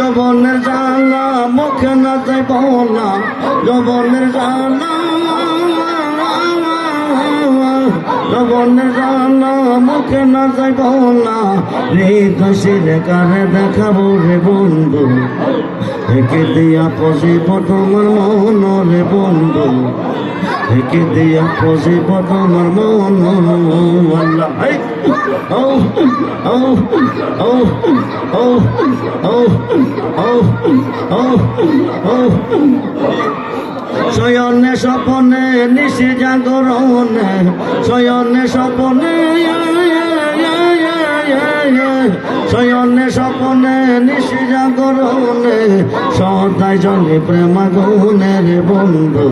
যবনের জানা মুখে না যাই বলা যবনের জানা যবনের জানা মুখে না যাই বলা রে দোষীরে কারে দেখাবো রে বন্ধু। একে দিয়া পজিব তোমার মন রে বন্ধু। একে দিয়া পজে তোমার মন। আল্লাহ ও ও ও ও ও ও নিশি জাগরণে, শয়নে স্বপনে শয়নে স্বপনে, নিশি জাগরণে, সদাই জলে প্রেমাগুনের বন্ধু।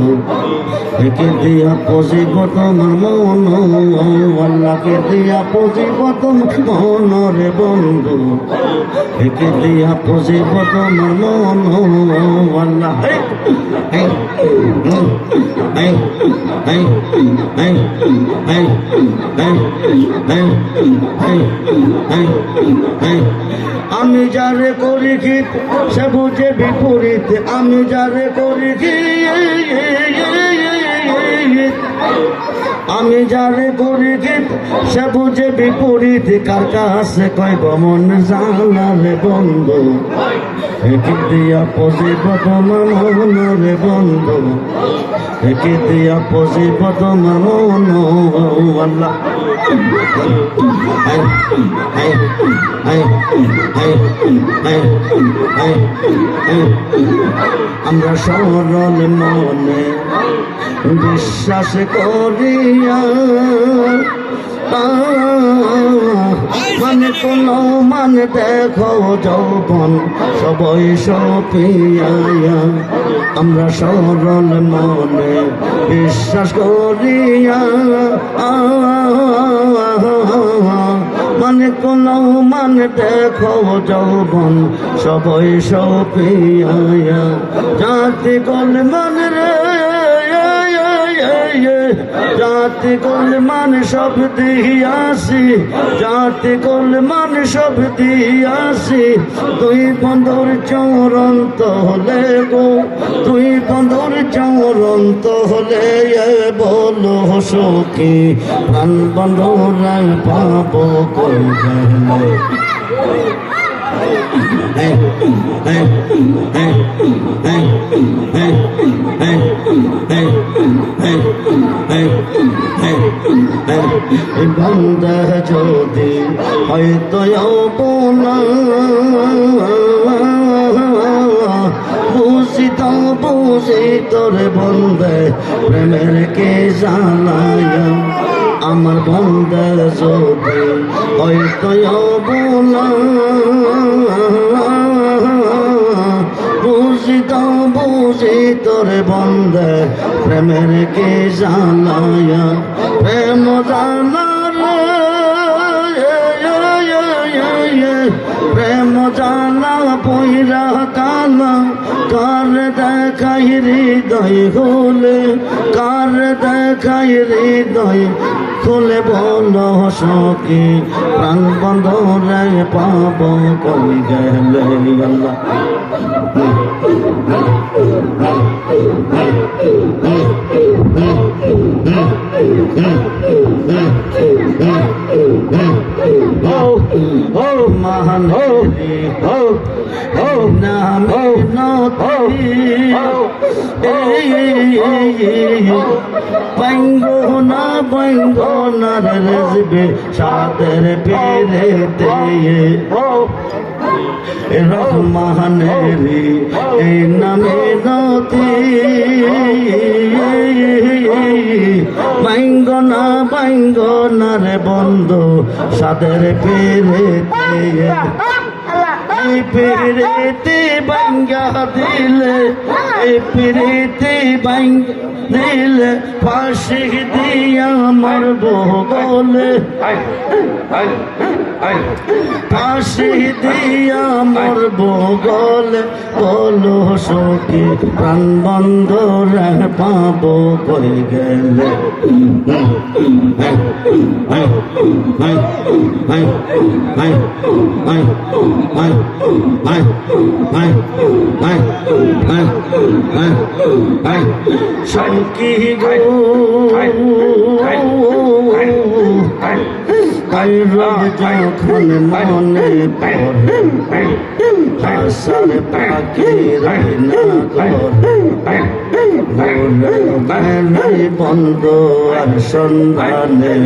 একে দিয়া পশিব তোমার মন, আল্লাহকে দিয়া পশিব তোমার মন রে বন্ধু। একে দিয়া পশিব তোমার মন, আল্লাহ। আমি যারে করি কি সে বুঝে বিপরীত। আমি যারে করি কি আমি যারে কি সে বুঝে বিপরীত। কার কাছে কয় গমন জানা রে বন্ধু? একে দিয়া পজিব তোমার মন বন্ধু। একে দিয়া পজিব তোমার মন আমরা সরল মনে। বিশ্বাস করিয়া মানে কোন মানে দেখো যৌবন, সবই সপিয়া আমরা সরল মনে বিশ্বাস করিয়া মানে কোন মানে দেখো যৌবন, সবই সপিয়া জাতি কল মানে রে জাতি কল মান সব দিয়াছি, জাতি কল মান সব দিয়াছি। তুই বন্ধুর চরন্ত হলে গো তুই বন্ধুর চরন্ত হলে বলো সখী, প্রাণ বন্ধুরা পাবো কই গেলে? বন্দে যদি হয়তো পুষিত পুষি তোর বন্দে প্রেমের কে জানায় আমার বন্দে যদি হয়তো বলা বুঝিত বন্দে, প্রেমের কে জানায় প্রেম জানা প্রেম জানা পইরা কালা। কার দেখাই হৃদয় হলে, কার দেখাই হৃদয় খুলে বল সখী প্রাণ বন্ধরে পাব কই গেলে আল্লাহ মহান হো হো হো নাম বাইঙ্গো না বাইঙ্গো না, রেজবে সাদের পেরেতে রহমানেরি এই নামে নতি বাইঙ্গ না বাইঙ্গ না রে বন্ধু, সাদের পেরেতে এই পেরেতে বাঙ্গা দিলে এই পেরেতে বাঙ্গ দিলে ফাঁসি দিয়া মরব গলে ফাঁসি দিয়া মরব গলে বলো সখী প্রাণ বন্ধ রে পাব কই গেলে আই আই আই আই আই আয় আয় আয় আয় আয় আয় সঙ্কি রব যখন মনে পড়ে হাসার পাখি রাইনা করে বন্ধ আর সন্ধানে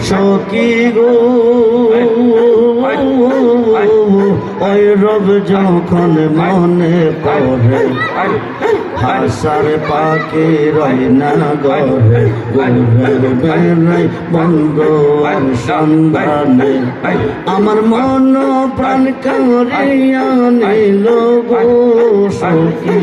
সকি গো ওই রব যখন মনে পড়ে হাসার পাখি রাইনা গরে গোরের বেড়াই বন্ধ সন্ধানে। আমার মন প্রাণ কারিয়া নিল গো সখী।